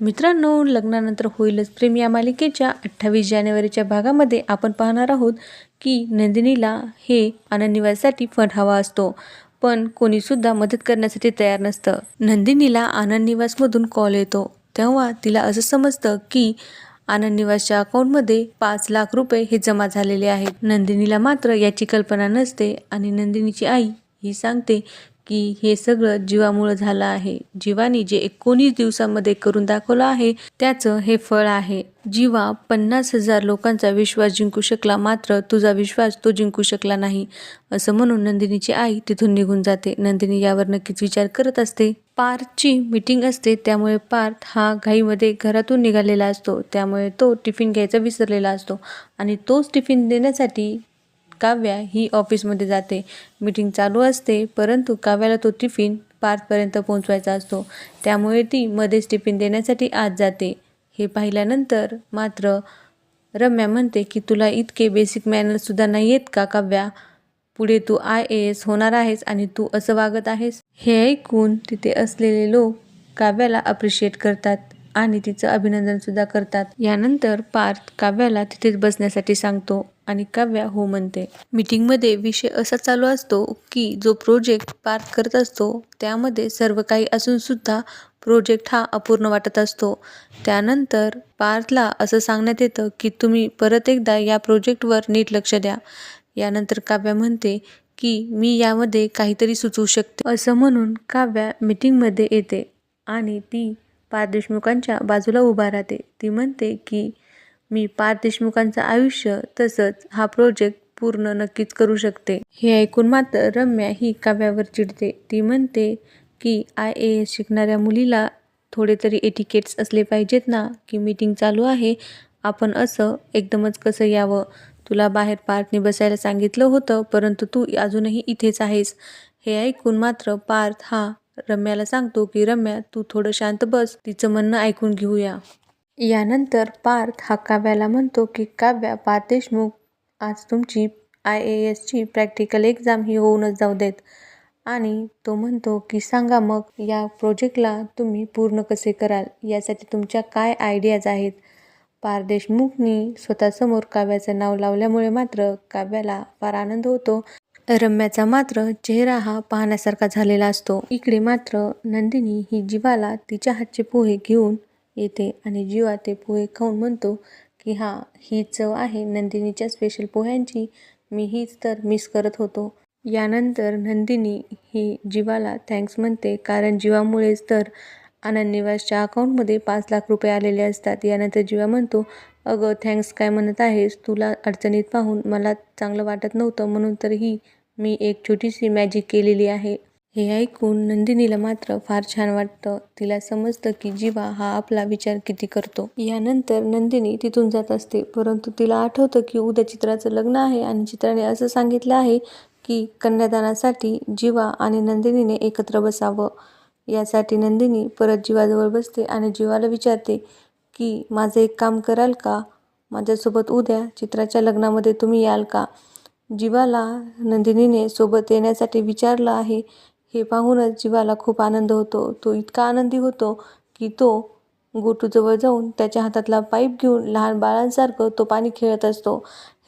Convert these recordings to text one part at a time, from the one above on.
मित्रांनो लग्नानंतर होईलच प्रेम या मालिकेच्या अठ्ठावीस जानेवारीच्या भागामध्ये आपण पाहणार आहोत की नंदिनीला हे आनंद निवाससाठी फंड हवा असतो पण कोणीसुद्धा मदत करण्यासाठी तयार नसतं. नंदिनीला आनंद निवासमधून कॉल येतो. तेव्हा तिला असं समजतं की आनंद निवासच्या अकाउंटमध्ये पाच लाख रुपये हे जमा झालेले आहेत. नंदिनीला मात्र याची कल्पना नसते आणि नंदिनीची आई ही सांगते की हे सगळं जीवामुळं झालं आहे. जीवानी जे एकोणीस दिवसामध्ये करून दाखवलं आहे त्याचं हे फळ आहे. जीवा पन्नास हजार लोकांचा विश्वास जिंकू शकला मात्र तुझा विश्वास तो जिंकू शकला नाही असं म्हणून नंदिनीची आई तिथून निघून जाते. नंदिनी यावर नक्कीच विचार करत असते. पार्थची मीटिंग असते त्यामुळे पार्थ हा घाईमध्ये घरातून निघालेला असतो. त्यामुळे तो टिफिन घ्यायचा विसरलेला असतो आणि तोच टिफिन देण्यासाठी काव्या ही ऑफिसमध्ये जाते. मीटिंग चालू असते परंतु काव्याला तो टिफिन पार्थपर्यंत पोहोचवायचा असतो. त्यामुळे ती मध्येच टिफिन देण्यासाठी आत जाते. हे पाहिल्यानंतर मात्र रम्या म्हणते की तुला इतके बेसिक मॅनर्ससुद्धा नाही आहेत का काव्या? पुढे तू आय ए एस होणार आहेस आणि तू असं वागत आहेस? हे ऐकून तिथे असलेले लोक काव्याला अप्रिशिएट करतात आणि तिचं अभिनंदनसुद्धा करतात. यानंतर पार्थ काव्याला तिथेच बसण्यासाठी सांगतो. आणि काव्या हो म्हणते मीटिंगमध्ये विषय असा चालू असतो की जो प्रोजेक्ट पार करत असतो त्यामध्ये सर्व काही असून सुद्धा प्रोजेक्ट हा अपूर्ण वाटत असतो. त्यानंतर पार्थला असं सांगण्यात येतं की तुम्ही परत एकदा या प्रोजेक्टवर नीट लक्ष द्या. यानंतर काव्या म्हणते की मी यामध्ये काहीतरी सुचवू शकते. असं म्हणून काव्या मीटिंगमध्ये येते आणि ती पार्थ देशमुखांच्या बाजूला उभा राहते. ती म्हणते की मी पार्थ देशमुखांचं आयुष्य तसंच हा प्रोजेक्ट पूर्ण नक्कीच करू शकते. हे ऐकून मात्र रम्या ही काव्यावर चिडते. ती म्हणते की आय ए एस शिकणाऱ्या मुलीला थोडे तरी एटिकेट्स असले पाहिजेत ना की मीटिंग चालू आहे. आपण असं एकदमच कसं यावं? तुला बाहेर पार्थने बसायला सांगितलं होतं परंतु तू अजूनही इथेच आहेस. हे ऐकून मात्र पार्थ हा रम्याला सांगतो की रम्या तू थोडं शांत बस. तिचं म्हणणं ऐकून घेऊया. यानंतर पार्थ हा काव्याला म्हणतो की काव्या पारदेशमुख आज तुमची आय ए एसची प्रॅक्टिकल एक्झाम ही होऊनच जाऊ देत. आणि तो म्हणतो की सांगा मग या प्रोजेक्टला तुम्ही पूर्ण कसे कराल? यासाठी तुमच्या काय आयडियाज आहेत? पारदेशमुखनी स्वतःसमोर काव्याचं नाव लावल्यामुळे मात्र काव्याला फार आनंद होतो. रम्याचा मात्र चेहरा हा पाहण्यासारखा झालेला असतो. इकडे मात्र नंदिनी ही जीवाला तिच्या हातचे पोहे घेऊन येते आणि जीवा ते पोहे खाऊन म्हणतो की हां ही चव आहे नंदिनीच्या स्पेशल पोह्यांची. मी हीच तर मिस करत होतो. यानंतर नंदिनी ही जीवाला थँक्स म्हणते. कारण जीवामुळेच तर आनंद निवासच्या अकाउंटमध्ये पाच लाख रुपये आलेले असतात. यानंतर जीवा म्हणतो अगं थँक्स काय म्हणत आहेस? तुला अडचणीत पाहून मला चांगलं वाटत नव्हतं. म्हणून तर ही मी एक छोटीशी मॅजिक केलेली आहे. हे ऐकून नंदिनीला मात्र फार छान वाटतं. तिला समजतं की जीवा हा आपला विचार किती करतो. यानंतर नंदिनी तिथून जात असते. परंतु तिला आठवतं की उद्या चित्राचं लग्न आहे आणि चित्राने असं सांगितलं आहे की कन्यादानासाठी जीवा आणि नंदिनीने एकत्र बसावं. यासाठी नंदिनी परत जीवाजवळ बसते आणि जीवाला विचारते की माझं एक काम कराल का? माझ्यासोबत उद्या चित्राच्या लग्नामध्ये तुम्ही याल का? जीवाला नंदिनीने सोबत येण्यासाठी विचारलं आहे हे पाहूनच जीवाला खूप आनंद होतो. तो इतका आनंदी होतो की तो गोटूजवळ जाऊन त्याच्या हातातला पाईप घेऊन लहान बाळांसारखं तो पाणी खेळत असतो.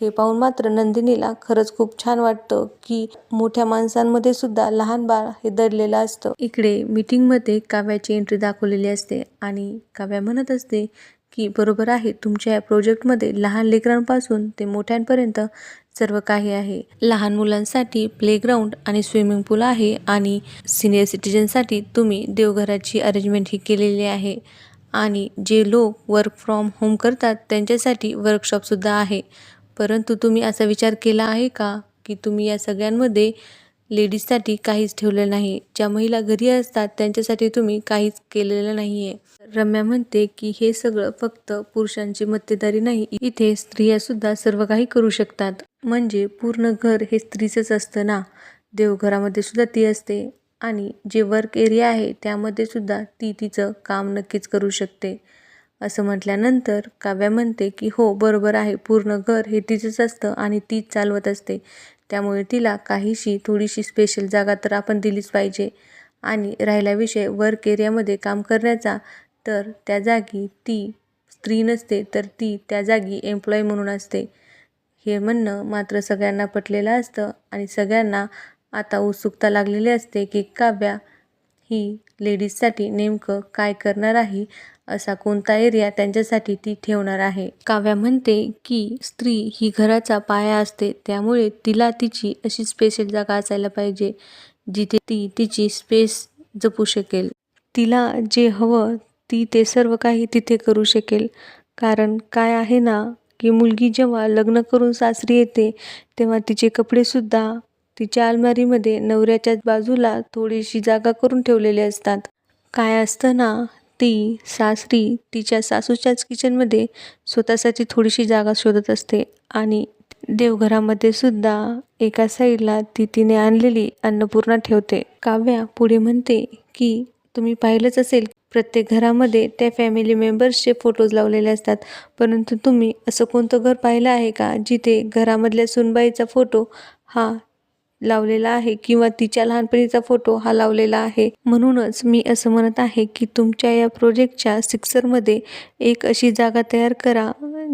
हे पाहून मात्र नंदिनीला खरंच खूप छान वाटतं की मोठ्या माणसांमध्ये सुद्धा लहान बाळ हे दडलेलं असतं. इकडे मीटिंगमध्ये काव्याची एंट्री दाखवलेली असते आणि काव्या म्हणत असते की बरोबर आहे तुमच्या या प्रोजेक्टमध्ये लहान लेकरांपासून ते मोठ्यांपर्यंत सर्व काही आहे. लहान मुलांसाठी प्लेग्राऊंड आणि स्विमिंग पूल आहे आणि सिनियर सिटीजनसाठी तुम्ही देवघराची अरेंजमेंट ही केलेली आहे. आणि जे लोक वर्क फ्रॉम होम करतात त्यांच्यासाठी वर्कशॉपसुद्धा आहे. परंतु तुम्ही असा विचार केला आहे का? की तुम्ही या सगळ्यांमध्ये लेडीजसाठी काहीच ठेवलेलं नाही. ज्या महिला घरी असतात त्यांच्यासाठी तुम्ही काहीच केलेलं नाही आहे रम्या म्हणते की हे सगळं फक्त पुरुषांची मक्तेदारी नाही इथे स्त्रियासुद्धा सर्व काही करू शकतात. म्हणजे पूर्ण घर हे स्त्रीचंच असतं ना? देवघरामध्ये सुद्धा ती असते. आणि जे वर्क एरिया आहे त्यामध्ये सुद्धा ती तिचं काम नक्कीच करू शकते. असं म्हटल्यानंतर काव्या म्हणते की हो बरोबर आहे. पूर्ण घर हे तिचंच असतं आणि तीच चालवत असते. त्यामुळे तिला काहीशी थोडीशी स्पेशल जागा तर आपण दिलीच पाहिजे. आणि राहिला विषय वर्क एरियामध्ये काम करण्याचा तर त्या जागी ती स्त्री नसते तर ती त्या जागी एम्प्लॉई म्हणून असते. हे म्हणणं मात्र सगळ्यांना पटलेलं असतं आणि सगळ्यांना आता उत्सुकता लागलेली असते की काव्या ही लेडीजसाठी नेमकं काय करणार आहे असा कोणता एरिया त्यांच्यासाठी ती ठेवणार आहे? काव्या म्हणते की स्त्री ही घराचा पाया असते त्यामुळे तिला तिची अशी स्पेशल जागा असायला पाहिजे जिथे ती तिची स्पेस जपू शकेल. तिला जे हवं ती ते सर्व काही तिथे करू शकेल. कारण काय आहे ना की मुलगी जेव्हा लग्न करून सासरी येते तेव्हा तिचे कपडेसुद्धा तिच्या अलमारीमध्ये नवऱ्याच्या बाजूला थोडीशी जागा करून ठेवलेली असतात. काय असतं ना ती सासरी तिच्या सासूच्याच किचनमध्ये स्वतःसाठी थोडीशी जागा शोधत असते आणि देवघरामध्ये सुद्धा एका साईडला ती तिने आणलेली अन्नपूर्णा ठेवते. काव्या पुढे म्हणते की तुम्ही पाहिलंच असेल प्रत्येक घरामध्ये त्या फॅमिली मेंबर्सचे फोटोज लावलेले असतात. परंतु तुम्ही असं कोणतं घर पाहिलं आहे का जिथे घरामधल्या सुनबाईचा फोटो हा लावलेला आहे किंवा तिच्या लहानपणीचा फोटो हा लावलेला आहे. म्हणूनच मी असं म्हणत आहे की तुमच्या या प्रोजेक्टच्या सिक्सरमध्ये एक अशी जागा तयार करा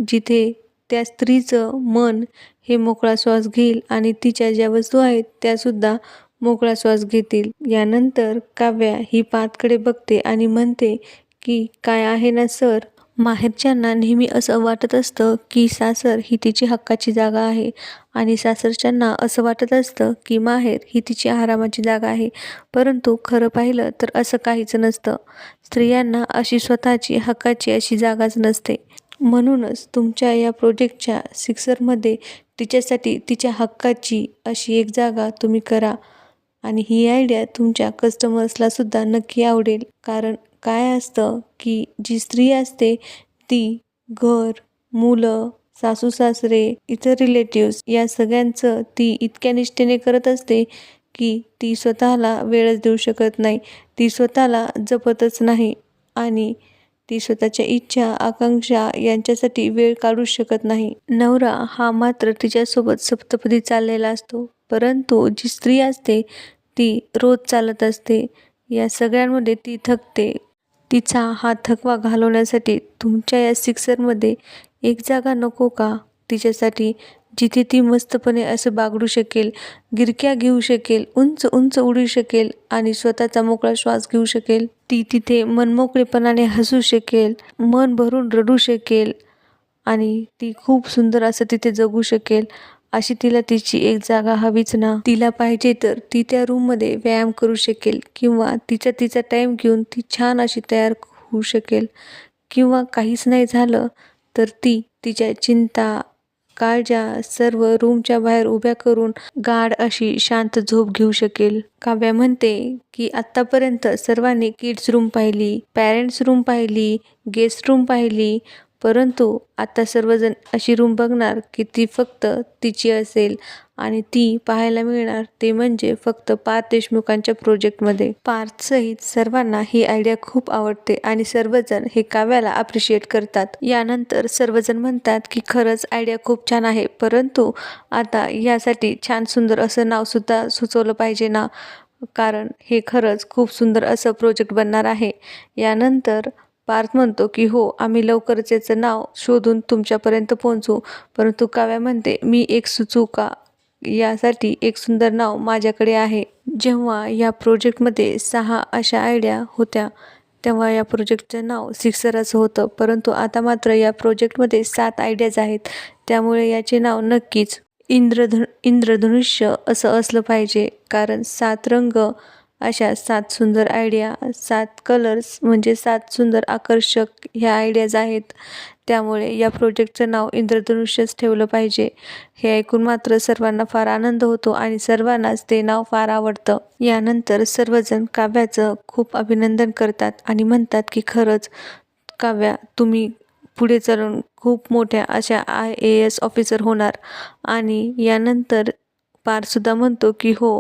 जिथे त्या स्त्रीचं मन हे मोकळा श्वास घेईल आणि तिच्या ज्या वस्तू आहेत त्यासुद्धा मोकळा श्वास घेतील. यानंतर काव्या ही पातकडे बघते आणि म्हणते की काय आहे ना सर? माहेरच्यांना नेहमी असं वाटत असतं की सासर ही तिची हक्काची जागा आहे आणि सासरच्यांना असं वाटत असतं की माहेर ही तिची आरामाची जागा आहे. परंतु खरं पाहिलं तर असं काहीच नसतं. स्त्रियांना अशी स्वतःची हक्काची अशी जागाच नसते. म्हणूनच तुमच्या या प्रोजेक्टच्या सिक्सरमध्ये तिच्यासाठी तिच्या हक्काची अशी एक जागा तुम्ही करा आणि ही आयडिया तुमच्या कस्टमर्सलासुद्धा नक्की आवडेल. कारण काय असतं की जी स्त्री असते ती घर मुलं सासू सासरे इतर रिलेटिव्स या सगळ्यांचं ती इतक्या निष्ठेने करत असते की ती स्वतःला वेळच देऊ शकत नाही. ती स्वतःला जपतच नाही आणि ती स्वतःच्या इच्छा आकांक्षा यांच्यासाठी वेळ काढूच शकत नाही. नवरा हा मात्र तिच्यासोबत सप्तपदी चाललेला असतो. परंतु जी स्त्री असते ती रोज चालत असते. या सगळ्यांमध्ये ती थकते. तिचा हा थकवा घालवण्यासाठी तुमच्या या सिक्सरमध्ये एक जागा नको का? तिच्यासाठी जिथे ती मस्तपणे असं बागडू शकेल गिरक्या घेऊ शकेल उंच उंच उडू शकेल आणि स्वतःचा मोकळा श्वास घेऊ शकेल ती तिथे मनमोकळेपणाने हसू शकेल मन भरून रडू शकेल आणि ती खूप सुंदर असं तिथे जगू शकेल. अशी तिला तिची एक जागा हवीच ना. तिला पाहिजे तर ती त्या रूममध्ये व्यायाम करू शकेल किंवा तिचा तिचा टाईम घेऊन ती छान अशी तयार होऊ शकेल. किंवा काहीच नाही झालं तर ती तिच्या चिंता काळजा सर्व रूमच्या बाहेर उभ्या करून गाढ अशी शांत झोप घेऊ शकेल. काव्या म्हणते की आत्तापर्यंत सर्वांनी किड्स रूम पाहिली पॅरेंट्स रूम पाहिली गेस्ट रूम पाहिली परंतु आता सर्वजण अशी रूम बघणार की ती फक्त तिची असेल आणि ती पाहायला मिळणार. ते म्हणजे फक्त पार्थ देशमुखांच्या प्रोजेक्टमध्ये. पार्थसहित सर्वांना ही आयडिया खूप आवडते आणि सर्वजण हे काव्याला अप्रिशिएट करतात. यानंतर सर्वजण म्हणतात की खरंच आयडिया खूप छान आहे परंतु आता यासाठी छान सुंदर असं नावसुद्धा सुचवलं पाहिजे ना? कारण हे खरंच खूप सुंदर असं प्रोजेक्ट बनणार आहे. यानंतर पार्थ म्हणतो की हो आम्ही लवकरच याचं नाव शोधून तुमच्यापर्यंत पोहोचू. परंतु काव्या म्हणते मी एक सुचुका यासाठी एक सुंदर नाव माझ्याकडे आहे. जेव्हा या प्रोजेक्टमध्ये सहा अशा आयडिया होत्या तेव्हा या प्रोजेक्टचं नाव सिक्सरच होतं. परंतु आता मात्र या प्रोजेक्टमध्ये सात आयडियाज आहेत. त्यामुळे याचे नाव नक्कीच इंद्रधनु इंद्रधनुष्य असं असलं पाहिजे. कारण सात रंग अशा सात सुंदर आयडिया सात कलर्स म्हणजे सात सुंदर आकर्षक ह्या आयडियाज आहेत. त्यामुळे या प्रोजेक्टचं नाव इंद्रधनुष्यच ठेवलं पाहिजे. हे ऐकून मात्र सर्वांना फार आनंद होतो आणि सर्वांनाच ते नाव फार आवडतं. यानंतर सर्वजण काव्याचं खूप अभिनंदन करतात आणि म्हणतात की खरंच काव्या तुम्ही पुढे चालून खूप मोठ्या अशा आय ए एस ऑफिसर होणार. आणि यानंतर पारसुद्धा म्हणतो की हो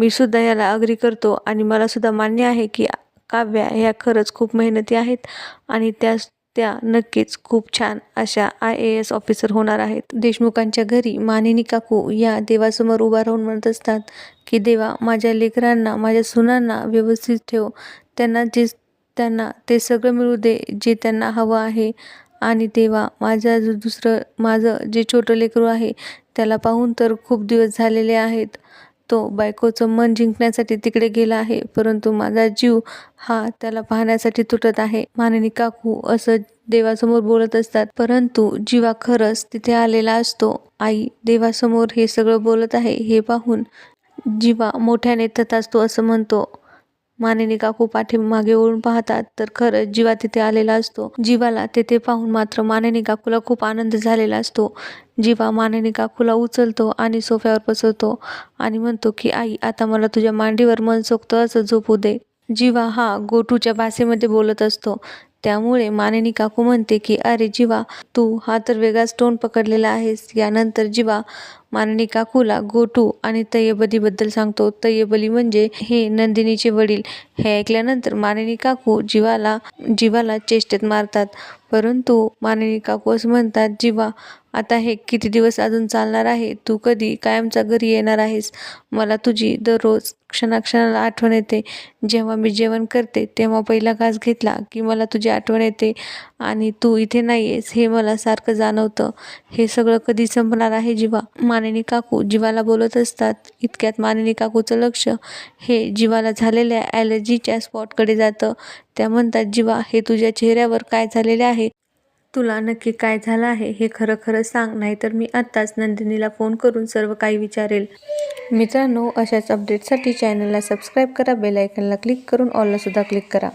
मी सुद्धा याला अग्री करतो आणि मला सुद्धा मान्य आहे की काव्या ह्या खरंच खूप मेहनती आहेत आणि त्या त्या नक्कीच खूप छान अशा आय ए एस ऑफिसर होणार आहेत. देशमुखांच्या घरी मानिनी काकू या देवासमोर उभा राहून म्हणत असतात की देवा माझ्या लेकरांना माझ्या सुनांना व्यवस्थित ठेव. त्यांना जे त्यांना ते सगळं मिळू दे जे त्यांना हवं आहे. आणि तेव्हा माझं जो दुसरं माझं जे छोटं लेकरू आहे त्याला पाहून तर खूप दिवस झालेले आहेत. तो बायकोचं मन जिंकण्यासाठी तिकडे गेला आहे परंतु माझा जीव हा त्याला पाहण्यासाठी तुटत आहे. माननी काकू असं देवासमोर बोलत असतात परंतु जीवा खरंच तिथे आलेला असतो. आई देवासमोर हे सगळं बोलत आहे हे पाहून जीवा मोठ्याने तथास्तु असं म्हणतो. मानेने काकू पाठीमागे वळून पाहतात तर खरंच जीवा तिथे आलेला असतो. जीवाला तेथे पाहून मात्र मानेने काकूला खूप आनंद झालेला असतो. जीवा मानेने काकूला उचलतो आणि सोफ्यावर बसवतो आणि म्हणतो की आई आता मला तुझ्या मांडीवर मनसोक्त असं झोपू दे. जीवा हा गोटूच्या भाषेमध्ये बोलत असतो. त्यामुळे मानेनी काकू म्हणते की अरे जीवा तू हा तर वेगळाच टोन पकडलेला आहेस. यानंतर जीवा माननी काकूला गोटू आणि तय्यबलीबद्दल सांगतो. तय्यबली म्हणजे हे नंदिनीचे वडील. हे ऐकल्यानंतर माननी काकू जीवाला जीवाला चेष्टेत मारतात. परंतु माननी काकू असं म्हणतात जीवा आता हे किती दिवस अजून चालणार आहे? तू कधी कायमचा घरी येणार आहेस? मला तुझी दररोज क्षणाक्षणाला आठवण येते. जेव्हा मी जेवण करते तेव्हा पहिला घास घेतला की मला तुझी आठवण येते. आणि तू इथे नाही आहेस हे मला सारखं जाणवतं. हे सगळं कधी संपणार आहे जीवा? मानिनी काकू जीवाला बोलत असतात. इतक्यात मानिनी काकूचं लक्ष हे जीवाला झालेल्या ॲलर्जीच्या स्पॉटकडे जातं. त्या म्हणतात जीवा हे तुझ्या चेहऱ्यावर काय झालेले आहे? तुला नक्की काय झालं आहे हे खरं खरं सांग नाहीतर मी आत्ताच नंदिनीला फोन करून सर्व काही विचारेल. मित्रांनो अशाच अपडेटसाठी चॅनलला सबस्क्राईब करा बेलायकनला क्लिक करून ऑलला सुद्धा क्लिक करा.